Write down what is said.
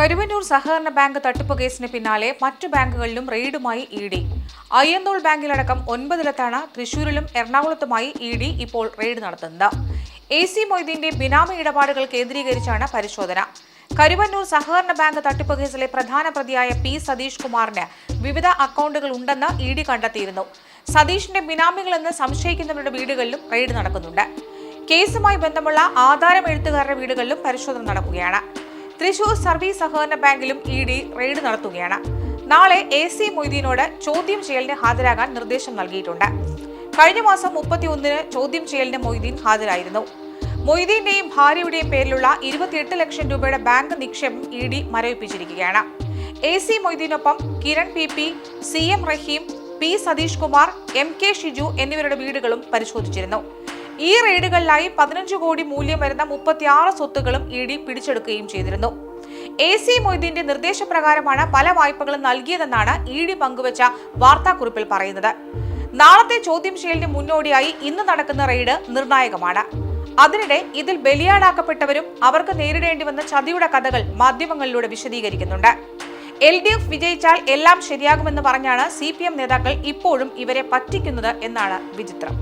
കരുവന്നൂർ സഹകരണ ബാങ്ക് തട്ടിപ്പ് കേസിന് പിന്നാലെ മറ്റു ബാങ്കുകളിലും റെയ്ഡുമായി ഇ ഡി. അയ്യന്തോൾ ബാങ്കിലടക്കം ഒൻപതിലത്താണ് തൃശൂരിലും എറണാകുളത്തുമായി ഇ ഡി ഇപ്പോൾ റെയ്ഡ് നടത്തുന്നത്. എ സി മൊയ്തീന്റെ ബിനാമി ഇടപാടുകൾ കേന്ദ്രീകരിച്ചാണ് പരിശോധന. കരുവന്നൂർ സഹകരണ ബാങ്ക് തട്ടിപ്പ് കേസിലെ പ്രധാന പ്രതിയായ പി സതീഷ് കുമാറിന് വിവിധ അക്കൗണ്ടുകൾ ഉണ്ടെന്ന് ഇ ഡി കണ്ടെത്തിയിരുന്നു. സതീഷിന്റെ ബിനാമികളെന്ന് സംശയിക്കുന്നവരുടെ വീടുകളിലും റെയ്ഡ് നടക്കുന്നുണ്ട്. കേസുമായി ബന്ധമുള്ള ആധാരം എഴുത്തുകാരുടെ വീടുകളിലും പരിശോധന നടക്കുകയാണ്. തൃശൂർ സർവീസ് സഹകരണ ബാങ്കിലും ഇ ഡി റെയ്ഡ് നടത്തുകയാണ്. നാളെ എ സി മൊയ്തീനോട് ചോദ്യം ചെയ്യലിന് ഹാജരാകാൻ നിർദ്ദേശം നൽകിയിട്ടുണ്ട്. കഴിഞ്ഞ മാസം മുപ്പത്തിയൊന്നിന് ചോദ്യം ചെയ്യലിന് മൊയ്തീൻ ഹാജരായിരുന്നു. മൊയ്തീന്റെയും ഭാര്യയുടെയും പേരിലുള്ള ഇരുപത്തിയെട്ട് ലക്ഷം രൂപയുടെ ബാങ്ക് നിക്ഷേപം ഇ ഡി മരവിപ്പിച്ചിരിക്കുകയാണ്. A C മൊയ്തീനൊപ്പം Kiran P P C M Raheem P Satheesh Kumar M K Shiju എന്നിവരുടെ വീടുകളും പരിശോധിച്ചിരുന്നു. ഈ റെയ്ഡുകളിലായി പതിനഞ്ച് കോടി മൂല്യം വരുന്ന മുപ്പത്തിയാറ് സ്വത്തുകളും ഇ ഡി പിടിച്ചെടുക്കുകയും ചെയ്തിരുന്നു. എ സി മൊയ്തീന്റെ നിർദ്ദേശപ്രകാരമാണ് പല വായ്പകളും നൽകിയതെന്നാണ് ഇ ഡി പങ്കുവച്ച വാർത്താക്കുറിപ്പിൽ പറയുന്നത്. നാളത്തെ ചോദ്യം ചെയ്യലിന് മുന്നോടിയായി ഇന്ന് നടക്കുന്ന റെയ്ഡ് നിർണായകമാണ്. അതിനിടെ ഇതിൽ ബലിയാടാക്കപ്പെട്ടവരും അവർക്ക് നേരിടേണ്ടി വന്ന ചതിയുടെ കഥകൾ മാധ്യമങ്ങളിലൂടെ വിശദീകരിക്കുന്നുണ്ട്. എൽ ഡി എഫ് വിജയിച്ചാൽ എല്ലാം ശരിയാകുമെന്ന് പറഞ്ഞാണ് സി പി എം നേതാക്കൾ ഇപ്പോഴും ഇവരെ പറ്റിക്കുന്നത് എന്നാണ് വിചിത്രം.